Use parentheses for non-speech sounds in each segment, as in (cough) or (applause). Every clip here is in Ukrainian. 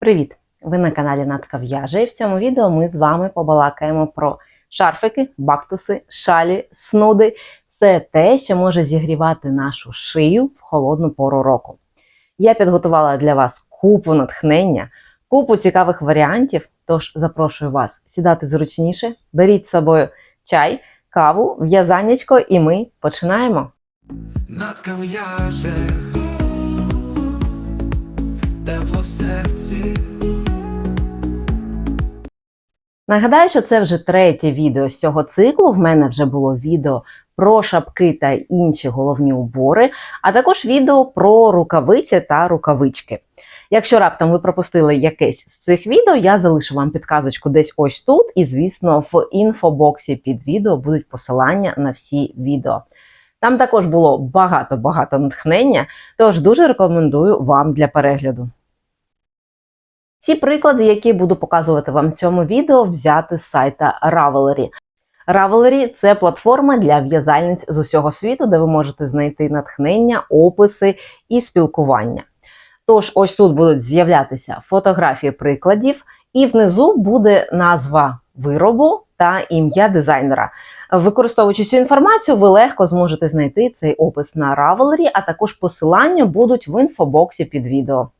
Привіт! Ви на каналі Натка В'яже і в цьому відео ми з вами побалакаємо про шарфики, бактуси, шалі, снуди. Це те, що може зігрівати нашу шию в холодну пору року. Я підготувала для вас купу натхнення, купу цікавих варіантів, тож запрошую вас сідати зручніше, беріть з собою чай, каву, в'язаннячко і ми починаємо. Натка в'яже тепло в серці. Нагадаю, що це вже третє відео з цього циклу. В мене вже було відео про шапки та інші головні убори, а також відео про рукавиці та рукавички. Якщо раптом ви пропустили якесь з цих відео, я залишу вам підказочку десь ось тут, і, звісно, в інфобоксі під відео будуть посилання на всі відео. Там також було багато-багато натхнення, тож дуже рекомендую вам для перегляду. Ці приклади, які буду показувати вам в цьому відео, взяти з сайта Ravelry. Ravelry – це платформа для в'язальниць з усього світу, де ви можете знайти натхнення, описи і спілкування. Тож, ось тут будуть з'являтися фотографії прикладів, і внизу буде назва виробу та ім'я дизайнера. Використовуючи цю інформацію, ви легко зможете знайти цей опис на Ravelry, а також посилання будуть в інфобоксі під відео.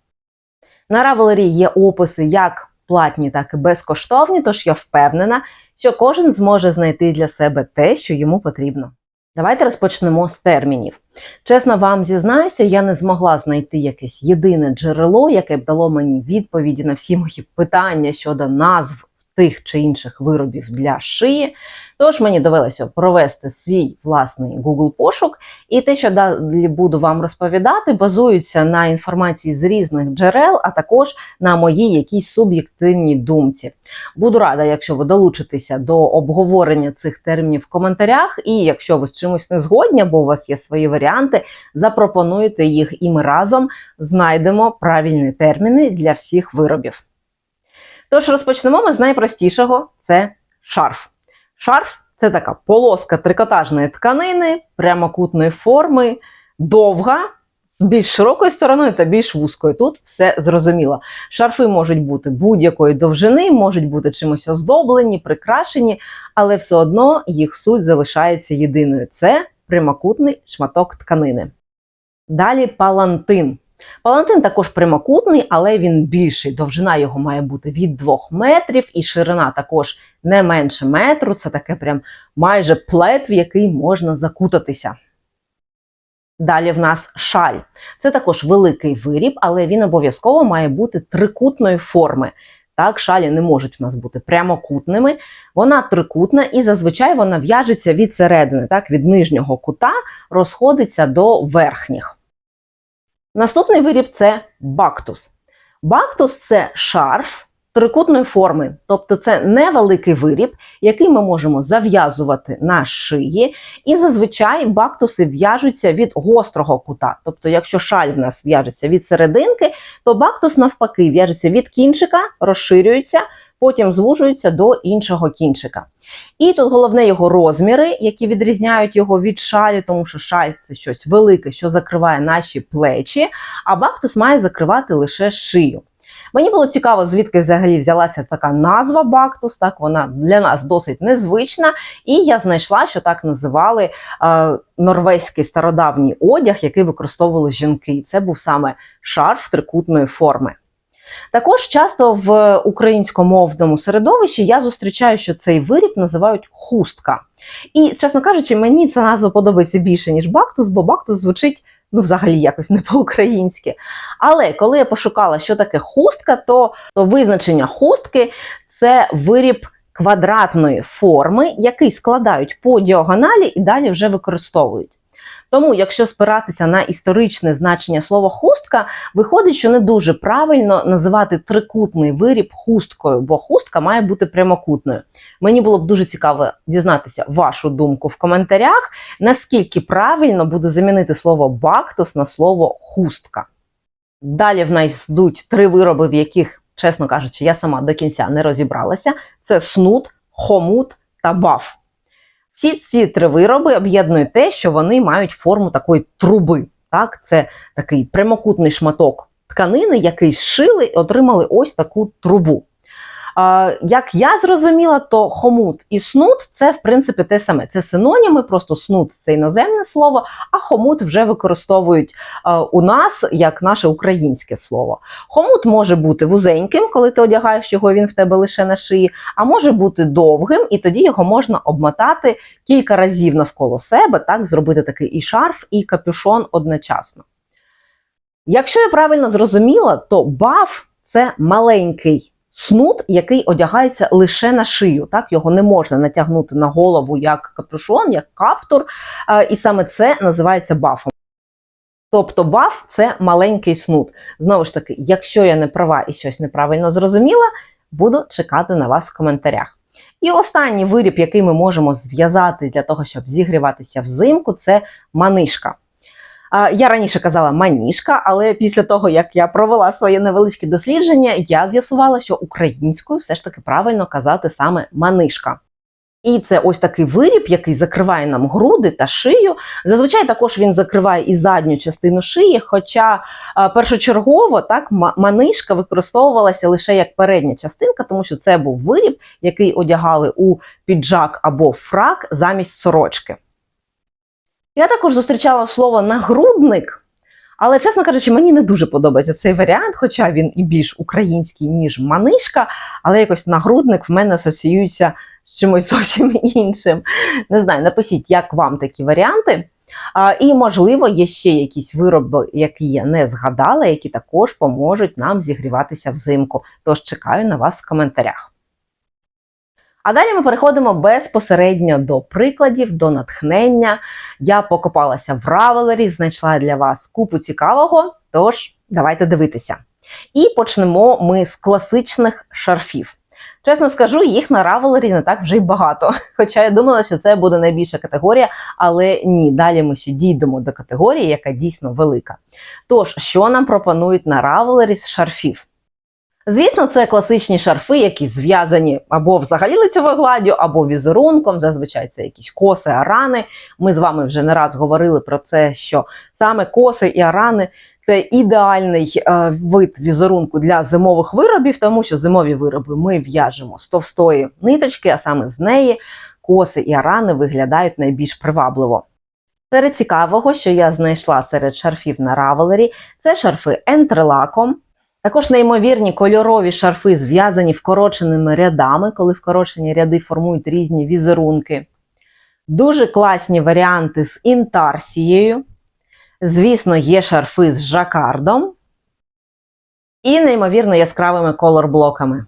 На Ravelry є описи як платні, так і безкоштовні, тож я впевнена, що кожен зможе знайти для себе те, що йому потрібно. Давайте розпочнемо з термінів. Чесно вам зізнаюся, я не змогла знайти якесь єдине джерело, яке б дало мені відповіді на всі мої питання щодо назв тих чи інших виробів для шиї. Тож мені довелося провести свій власний Google пошук, і те, що далі буду вам розповідати, базується на інформації з різних джерел, а також на моїй якійсь суб'єктивній думці. Буду рада, якщо ви долучитеся до обговорення цих термінів в коментарях, і якщо ви з чимось не згодні, бо у вас є свої варіанти, запропонуйте їх, і ми разом знайдемо правильні терміни для всіх виробів. Тож розпочнемо ми з найпростішого це шарф. Шарф це така полоска трикотажної тканини, прямокутної форми, довга, з більш широкою стороною та більш вузькою. Тут все зрозуміло. Шарфи можуть бути будь-якої довжини, можуть бути чимось оздоблені, прикрашені, але все одно їх суть залишається єдиною. Це прямокутний шматок тканини. Далі палантин. Палантин також прямокутний, але він більший. Довжина його має бути від 2 метрів, і ширина також не менше метру. Це таке прям майже плет, в який можна закутатися. Далі в нас шаль. Це також великий виріб, але він обов'язково має бути трикутної форми. Так, шалі не можуть у нас бути прямокутними. Вона трикутна і зазвичай вона в'яжеться від середини, так, від нижнього кута розходиться до верхніх. Наступний виріб це бактус. Бактус це шарф трикутної форми, тобто це невеликий виріб, який ми можемо зав'язувати на шиї. І зазвичай бактуси в'яжуться від гострого кута. Тобто, якщо шаль в нас в'яжеться від серединки, то бактус навпаки в'яжеться від кінчика, розширюється, потім звужується до іншого кінчика. І тут головне його розміри, які відрізняють його від шалі, тому що шаль це щось велике, що закриває наші плечі, а бактус має закривати лише шию. Мені було цікаво, звідки взагалі взялася така назва бактус. Так вона для нас досить незвична, і я знайшла, що так називали е, норвезький стародавній одяг, який використовували жінки. Це був саме шарф трикутної форми. Також часто в українськомовному середовищі я зустрічаю, що цей виріб називають хустка. І, чесно кажучи, мені ця назва подобається більше, ніж бактус, бо бактус звучить ну, взагалі якось не по-українськи. Але коли я пошукала, що таке хустка, то, то визначення хустки це виріб квадратної форми, який складають по діагоналі і далі вже використовують. Тому, якщо спиратися на історичне значення слова хустка, виходить, що не дуже правильно називати трикутний виріб хусткою, бо хустка має бути прямокутною. Мені було б дуже цікаво дізнатися вашу думку в коментарях, наскільки правильно буде замінити слово бактус на слово хустка. Далі в нас йдуть три вироби, в яких, чесно кажучи, я сама до кінця не розібралася: це снуд, хомут та баф. Всі ці три вироби об'єднує те, що вони мають форму такої труби. Так? Це такий прямокутний шматок тканини, який зшили і отримали ось таку трубу. Як я зрозуміла, то хомут і снут це в принципі те саме. Це синоніми, просто снут це іноземне слово, а хомут вже використовують у нас як наше українське слово. Хомут може бути вузеньким, коли ти одягаєш його, він в тебе лише на шиї, а може бути довгим, і тоді його можна обмотати кілька разів навколо себе, так зробити такий і шарф, і капюшон одночасно. Якщо я правильно зрозуміла, то баф це маленький снуд, який одягається лише на шию. Так його не можна натягнути на голову як капюшон, як каптур, і саме це називається бафом. Тобто баф це маленький снуд. Знову ж таки, якщо я не права і щось неправильно зрозуміла, буду чекати на вас в коментарях. І останній виріб, який ми можемо зв'язати для того, щоб зігріватися взимку, це манишка. Я раніше казала маніжка, але після того, як я провела своє невеличке дослідження, я з'ясувала, що українською все ж таки правильно казати саме манишка. І це ось такий виріб, який закриває нам груди та шию. Зазвичай також він закриває і задню частину шиї, хоча першочергово так манишка використовувалася лише як передня частинка, тому що це був виріб, який одягали у піджак або фрак замість сорочки. Я також зустрічала слово нагрудник, але, чесно кажучи, мені не дуже подобається цей варіант, хоча він і більш український, ніж манишка, але якось нагрудник в мене асоціюється з чимось (laughs) зовсім іншим. Не знаю, напишіть, як вам такі варіанти. А, і, можливо, є ще якісь вироби, які я не згадала, які також поможуть нам зігріватися взимку. Тож чекаю на вас в коментарях. А далі ми переходимо безпосередньо до прикладів, до натхнення. Я покопалася в Равелері, знайшла для вас купу цікавого. Тож, давайте дивитися. І почнемо ми з класичних шарфів. Чесно скажу, їх на Равелері не так вже й багато. (laughs) Хоча я думала, що це буде найбільша категорія, але ні, далі ми ще дійдемо до категорії, яка дійсно велика. Тож, що нам пропонують на Равелері з шарфів? Звісно, це класичні шарфи, які зв'язані або взагалі лицьовою гладдю, або візерунком. Зазвичай це якісь коси, арани. Ми з вами вже не раз говорили про це, що саме коси і арани це ідеальний е, вид візерунку для зимових виробів, тому що зимові вироби ми в'яжемо з товстої ниточки, а саме з неї коси і арани виглядають найбільш привабливо. Серед цікавого, що я знайшла серед шарфів на Равелері, це шарфи ентрелаком. Також неймовірні кольорові шарфи зв'язані вкороченими рядами, коли вкорочені ряди формують різні візерунки. Дуже класні варіанти з інтарсією. Звісно, є шарфи з жакардом. І неймовірно яскравими колорблоками.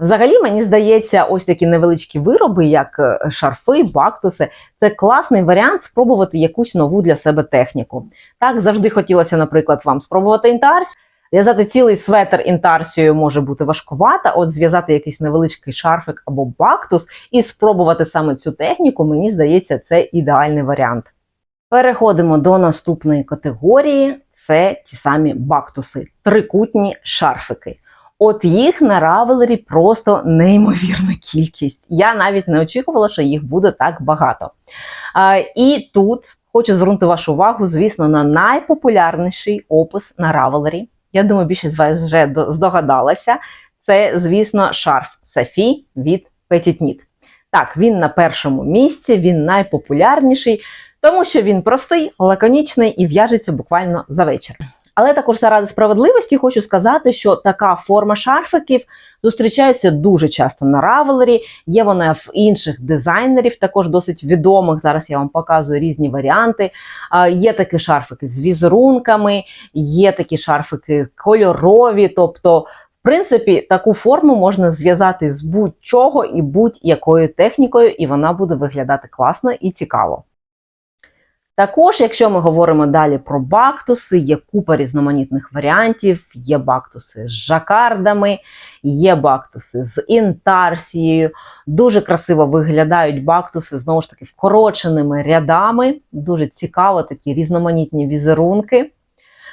Взагалі, мені здається, ось такі невеличкі вироби, як е, шарфи, бактуси, це класний варіант спробувати якусь нову для себе техніку. Так, завжди хотілося, наприклад, вам спробувати інтарсію. В'язати цілий светр інтарсією може бути важкувато, от зв'язати якийсь невеличкий шарфик або бактус і спробувати саме цю техніку, мені здається, це ідеальний варіант. Переходимо до наступної категорії: це ті самі бактуси, трикутні шарфики. От їх на Равелері просто неймовірна кількість. Я навіть не очікувала, що їх буде так багато. А, і тут хочу звернути вашу увагу, звісно, на найпопулярніший опис на Равелері. Я думаю, більшість з вас вже здогадалася. Це, звісно, шарф Сафі від Petit Knit. Так, він на першому місці, він найпопулярніший, тому що він простий, лаконічний і в'яжеться буквально за вечір. Але також заради справедливості хочу сказати, що така форма шарфиків зустрічається дуже часто на Равелері. Є вона в інших дизайнерів, також досить відомих. Зараз я вам показую різні варіанти. Є такі шарфики з візерунками, є такі шарфики кольорові. Тобто, в принципі, таку форму можна зв'язати з будь-чого і будь-якою технікою, і вона буде виглядати класно і цікаво. Також, якщо ми говоримо далі про бактуси, є купа різноманітних варіантів. Є бактуси з жакардами, є бактуси з інтарсією. Дуже красиво виглядають бактуси, знову ж таки, вкороченими рядами. Дуже цікаво такі різноманітні візерунки.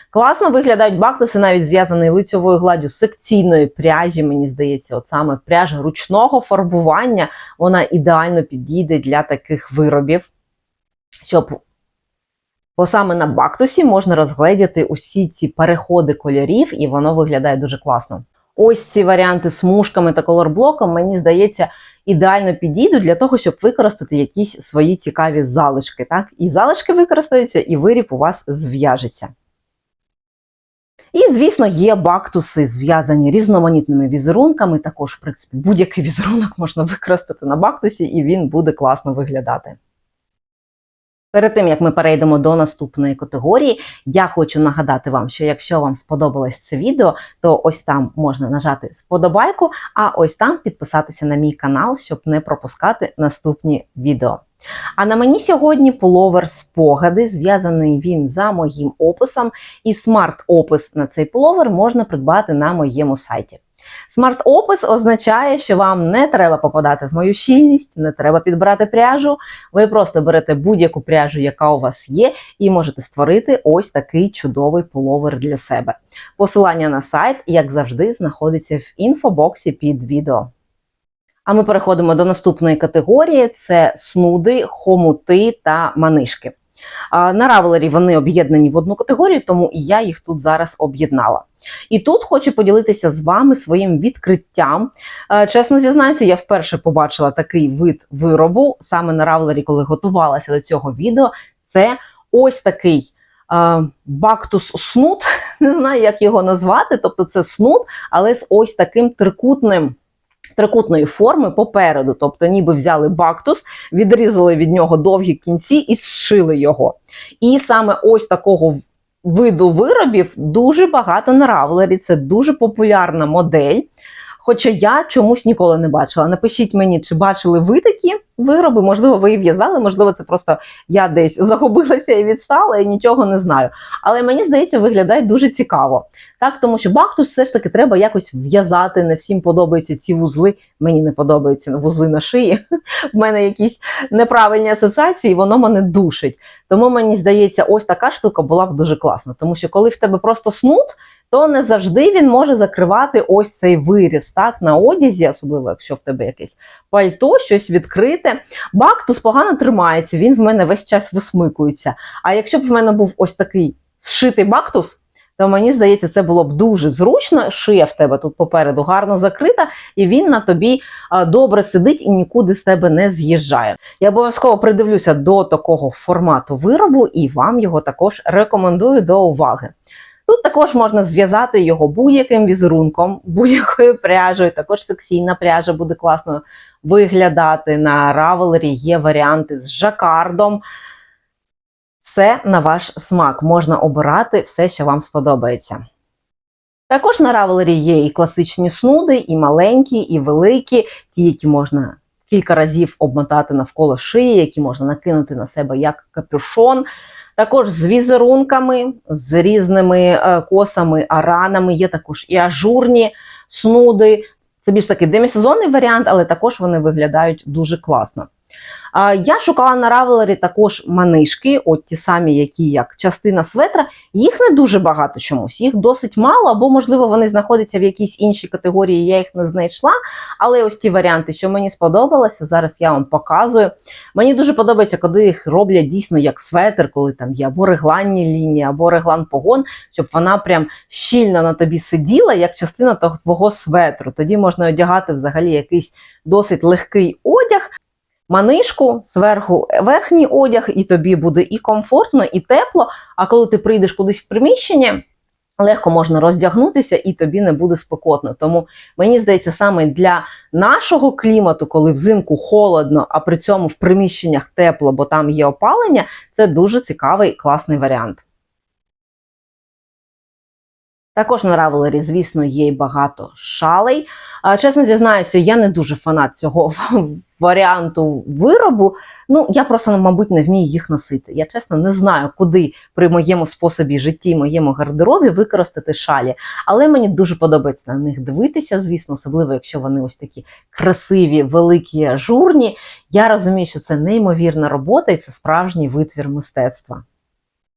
Класно виглядають бактуси, навіть зв'язані лицьовою гладдю секційної пряжі. Мені здається, от саме пряжа ручного фарбування вона ідеально підійде для таких виробів, щоб Бо саме на бактусі можна розгледіти усі ці переходи кольорів, і воно виглядає дуже класно. Ось ці варіанти з смужками та колорблоком, мені здається, ідеально підійдуть для того, щоб використати якісь свої цікаві залишки. Так? І залишки використаються, і виріб у вас зв'яжеться. І, звісно, є бактуси, зв'язані різноманітними візерунками. Також, в принципі, будь-який візерунок можна використати на бактусі, і він буде класно виглядати. Перед тим як ми перейдемо до наступної категорії, я хочу нагадати вам, що якщо вам сподобалось це відео, то ось там можна нажати сподобайку, а ось там підписатися на мій канал, щоб не пропускати наступні відео. А на мені сьогодні пуловер спогади, зв'язаний він за моїм описом, і смарт-опис на цей пуловер можна придбати на моєму сайті. Смарт-опис означає, що вам не треба попадати в мою щільність, не треба підбирати пряжу. Ви просто берете будь-яку пряжу, яка у вас є, і можете створити ось такий чудовий пуловер для себе. Посилання на сайт, як завжди, знаходиться в інфобоксі під відео. А ми переходимо до наступної категорії: це снуди, хомути та манишки. На равелері вони об'єднані в одну категорію, тому і я їх тут зараз об'єднала. І тут хочу поділитися з вами своїм відкриттям. Е, Чесно зізнаюся, я вперше побачила такий вид виробу саме на равелері, коли готувалася до цього відео. Це ось такий е, бактус снуд, (laughs) не знаю, як його назвати. Тобто це снуд, але з ось таким трикутним. Трикутної форми попереду, тобто ніби взяли бактус, відрізали від нього довгі кінці і зшили його. І саме ось такого виду виробів дуже багато на равлері. Це дуже популярна модель. Хоча я чомусь ніколи не бачила. Напишіть мені, чи бачили ви такі вироби, можливо, ви в'язали, можливо, це просто я десь (laughs) загубилася і відстала, і нічого не знаю. Але мені здається, виглядає дуже цікаво. Так, тому що бактус все ж таки треба якось в'язати. Не всім подобаються ці вузли. Мені не подобаються вузли на шиї. (laughs) В мене якісь неправильні асоціації, воно мене душить. Тому мені здається, ось така штука була б дуже класна. Тому що коли в тебе просто снуд, то не завжди він може закривати ось цей виріз так, на одязі, особливо якщо в тебе якесь пальто, щось відкрите. Бактус погано тримається, він в мене весь час висмикується. А якщо б в мене був ось такий зшитий бактус, то мені здається, це було б дуже зручно. Шия в тебе тут попереду гарно закрита, і він на тобі добре сидить і нікуди з тебе не з'їжджає. Я обов'язково придивлюся до такого формату виробу і вам його також рекомендую до уваги. Тут також можна зв'язати його будь-яким візерунком, будь-якою пряжею. Також секційна пряжа буде класно виглядати. На равелері є варіанти з жакардом. Все на ваш смак. Можна обирати все, що вам сподобається. Також на равелері є і класичні снуди, і маленькі, і великі, ті, які можна кілька разів обмотати навколо шиї, які можна накинути на себе як капюшон. Також з візерунками, з різними е, косами, аранами, є також і ажурні снуди. Це більш такий демісезонний варіант, але також вони виглядають дуже класно. Я шукала на равелері також манишки, от ті самі, які як частина светра. Їх не дуже багато чомусь, їх досить мало, або, можливо, вони знаходяться в якійсь іншій категорії, я їх не знайшла. Але ось ті варіанти, що мені сподобалося, зараз я вам показую. Мені дуже подобається, коли їх роблять дійсно як светр, коли там є або регланні лінії, або реглан погон, щоб вона прям щільно на тобі сиділа, як частина того твого светру. Тоді можна одягати взагалі якийсь досить легкий одяг. Манишку, зверху верхній одяг, і тобі буде і комфортно, і тепло. А коли ти прийдеш кудись в приміщення, легко можна роздягнутися і тобі не буде спекотно. Тому мені здається, саме для нашого клімату, коли взимку холодно, а при цьому в приміщеннях тепло, бо там є опалення, це дуже цікавий класний варіант. Також на равелері, звісно, є й багато шалей. Чесно зізнаюся, я не дуже фанат цього (laughs) варіанту виробу. Ну, я просто, мабуть, не вмію їх носити. Я чесно не знаю, куди при моєму способі житті, моєму гардеробі використати шалі. Але мені дуже подобається на них дивитися, звісно, особливо, якщо вони ось такі красиві, великі, ажурні. Я розумію, що це неймовірна робота і це справжній витвір мистецтва.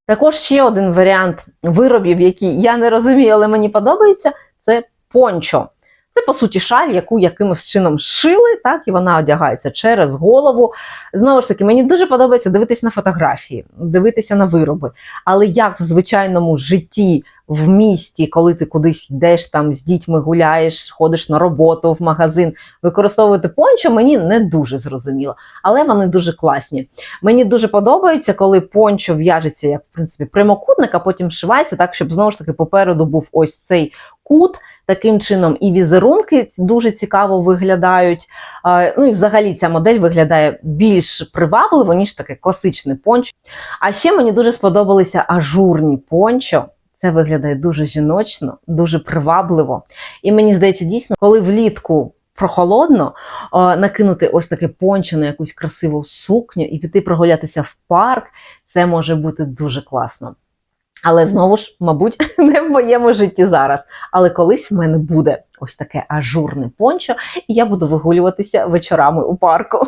Також ще один варіант виробів, який я не розумію, але мені подобається, це пончо. Це по суті шаль, яку якимось чином шили, так і вона одягається через голову. Знову ж таки, мені дуже подобається дивитися на фотографії, дивитися на вироби. Але як в звичайному житті, в місті, коли ти кудись йдеш там з дітьми гуляєш, ходиш на роботу в магазин, використовувати пончо, мені не дуже зрозуміло, але вони дуже класні. Мені дуже подобається, коли пончо в'яжеться як в принципі прямокутник, а потім шивається так, щоб знову ж таки попереду був ось цей кут. Таким чином і візерунки дуже цікаво виглядають. Ну і взагалі ця модель виглядає більш привабливо, ніж таке класичне пончо. А ще мені дуже сподобалися ажурні пончо. Це виглядає дуже жіночно, дуже привабливо. І мені здається, дійсно, коли влітку прохолодно, накинути ось таке пончо на якусь красиву сукню і піти прогулятися в парк, це може бути дуже класно. Але знову ж, мабуть, (laughs) не в моєму житті зараз. Але колись в мене буде ось таке ажурне пончо, і я буду вигулюватися вечорами у парку.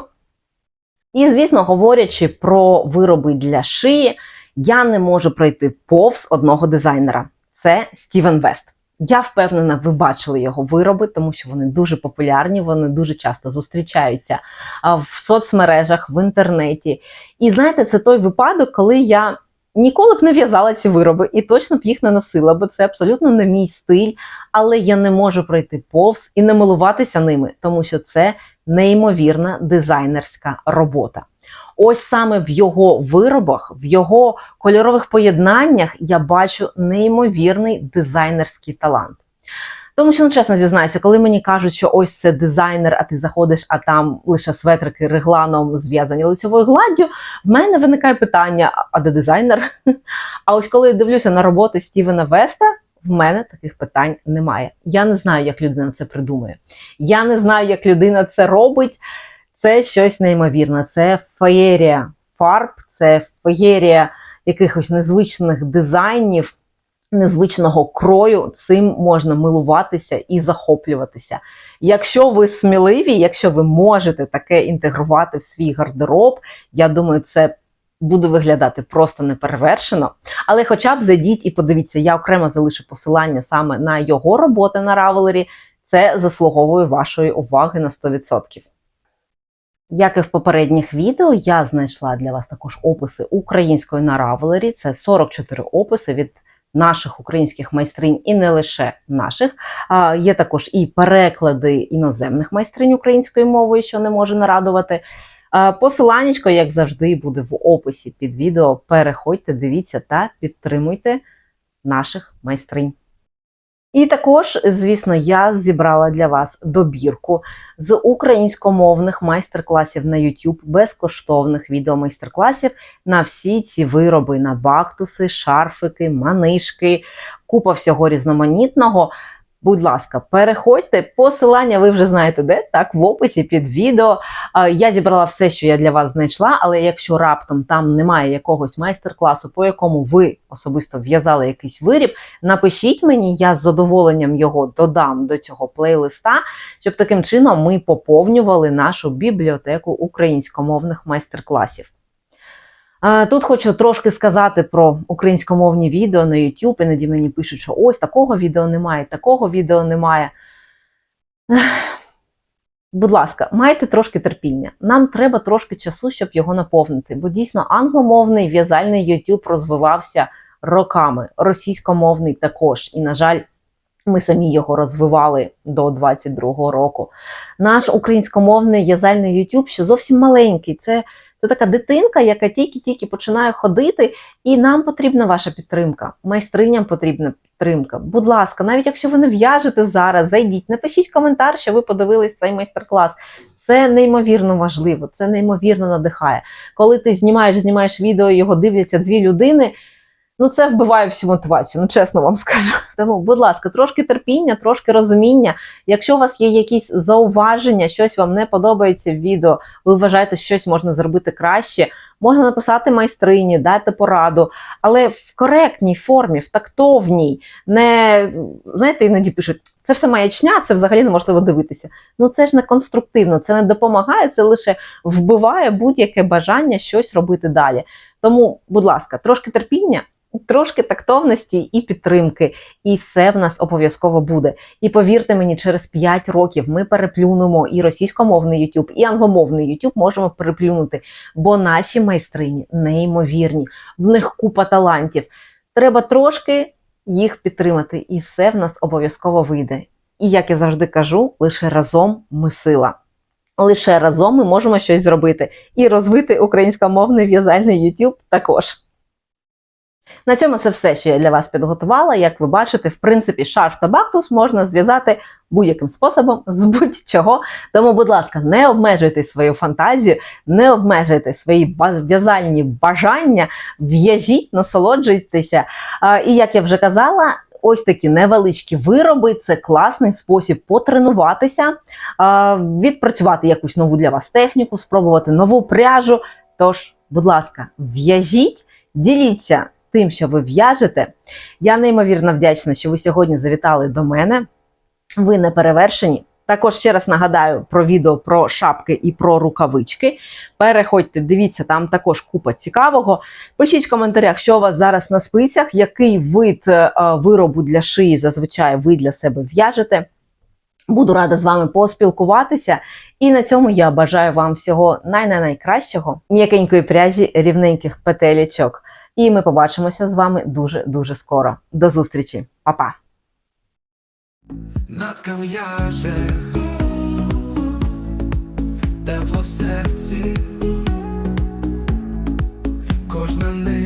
І, звісно, говорячи про вироби для шиї, я не можу пройти повз одного дизайнера. Це Стівен Вест. Я впевнена, ви бачили його вироби, тому що вони дуже популярні, вони дуже часто зустрічаються в соцмережах, в інтернеті. І знаєте, це той випадок, коли я ніколи б не в'язала ці вироби і точно б їх не носила, бо це абсолютно не мій стиль. Але я не можу пройти повз і не милуватися ними, тому що це неймовірна дизайнерська робота. Ось саме в його виробах, в його кольорових поєднаннях я бачу неймовірний дизайнерський талант. Тому що, ну чесно зізнаюся, коли мені кажуть, що ось це дизайнер, а ти заходиш, а там лише светрики регланом зв'язані лицевою гладдю, в мене виникає питання: а- де дизайнер? (laughs) А ось коли я дивлюся на роботи Стівена Веста, в мене таких питань немає. Я не знаю, як людина це придумує. Я не знаю, як людина це робить. Це щось неймовірне. Це феєрія фарб, це феєрія якихось незвичних дизайнів, незвичного крою. Цим можна милуватися і захоплюватися. Якщо ви сміливі, якщо ви можете таке інтегрувати в свій гардероб, я думаю, це буде виглядати просто неперевершено. Але хоча б зайдіть і подивіться, я окремо залишу посилання саме на його роботи на Ravelry. Це заслуговує вашої уваги на 100%. Як і в попередніх відео, я знайшла для вас також описи української на Ravelry. Це 44 описи від наших українських майстринь і не лише наших. Є також і переклади іноземних майстринь українською мовою, що не може нарадувати. Посиланнячко, як завжди, буде в описі під відео. Переходьте, дивіться та підтримуйте наших майстринь. І також, звісно, я зібрала для вас добірку з українськомовних майстер-класів на YouTube, безкоштовних відеомайстер-класів на всі ці вироби: на бактуси, шарфики, манишки, купа всього різноманітного. Будь ласка, переходьте. Посилання ви вже знаєте де, так, в описі під відео. Я зібрала все, що я для вас знайшла, але якщо раптом там немає якогось майстер-класу, по якому ви особисто в'язали якийсь виріб, напишіть мені, я з задоволенням його додам до цього плейлиста, щоб таким чином ми поповнювали нашу бібліотеку українськомовних майстер-класів. Тут хочу трошки сказати про українськомовні відео на YouTube. Іноді мені пишуть, що ось такого відео немає, такого відео немає. (sighs) Будь ласка, майте трошки терпіння. Нам треба трошки часу, щоб його наповнити, бо дійсно англомовний в'язальний YouTube розвивався роками, російськомовний також. І, на жаль, ми самі його розвивали до 22-го року. Наш українськомовний в'язальний YouTube ще зовсім маленький. Це це така дитинка, яка тільки-тільки починає ходити, і нам потрібна ваша підтримка. Майстриням потрібна підтримка. Будь ласка, навіть якщо ви не в'яжете зараз, зайдіть, напишіть коментар, що ви подивились цей майстер-клас. Це неймовірно важливо, це неймовірно надихає. Коли ти знімаєш, знімаєш відео, його дивляться дві людини. Ну, це вбиває всю мотивацію, ну чесно вам скажу. (laughs) Тому, будь ласка, трошки терпіння, трошки розуміння. Якщо у вас є якісь зауваження, щось вам не подобається в відео, ви вважаєте, що щось можна зробити краще, можна написати майстрині, дати пораду, але в коректній формі, в тактовній, не знаєте, іноді пишуть, це все маячня, це взагалі неможливо дивитися. Ну це ж не конструктивно, це не допомагає, це лише вбиває будь-яке бажання щось робити далі. Тому, будь ласка, трошки терпіння. Трошки тактовності і підтримки, і все в нас обов'язково буде. І повірте мені, через 5 років ми переплюнемо і російськомовний YouTube, і англомовний YouTube можемо переплюнути, бо наші майстрині неймовірні, в них купа талантів. Треба трошки їх підтримати, і все в нас обов'язково вийде. І як я завжди кажу, лише разом ми сила. Лише разом ми можемо щось зробити і розвити українськомовний в'язальний YouTube також. На цьому це все, що я для вас підготувала. Як ви бачите, в принципі, шарф та бактус можна зв'язати будь-яким способом з будь-чого. Тому, будь ласка, не обмежуйте свою фантазію, не обмежуйте свої в'язальні бажання, в'яжіть, насолоджуйтеся. І як я вже казала, ось такі невеличкі вироби це класний спосіб потренуватися, відпрацювати якусь нову для вас техніку, спробувати нову пряжу. Тож, будь ласка, в'яжіть, діліться тим, що ви в'яжете. Я неймовірно вдячна, що ви сьогодні завітали до мене. Ви не перевершені. Також ще раз нагадаю про відео про шапки і про рукавички. Переходьте, дивіться, там також купа цікавого. Пишіть в коментарях, що у вас зараз на спицях, який вид е, виробу для шиї зазвичай ви для себе в'яжете. Буду рада з вами поспілкуватися. І на цьому я бажаю вам всього най-най-найкращого, м'якенької пряжі, рівненьких петелечок. І ми побачимося з вами дуже-дуже скоро. До зустрічі, Па-па! Над кам'яже тепло в серці, кожна не.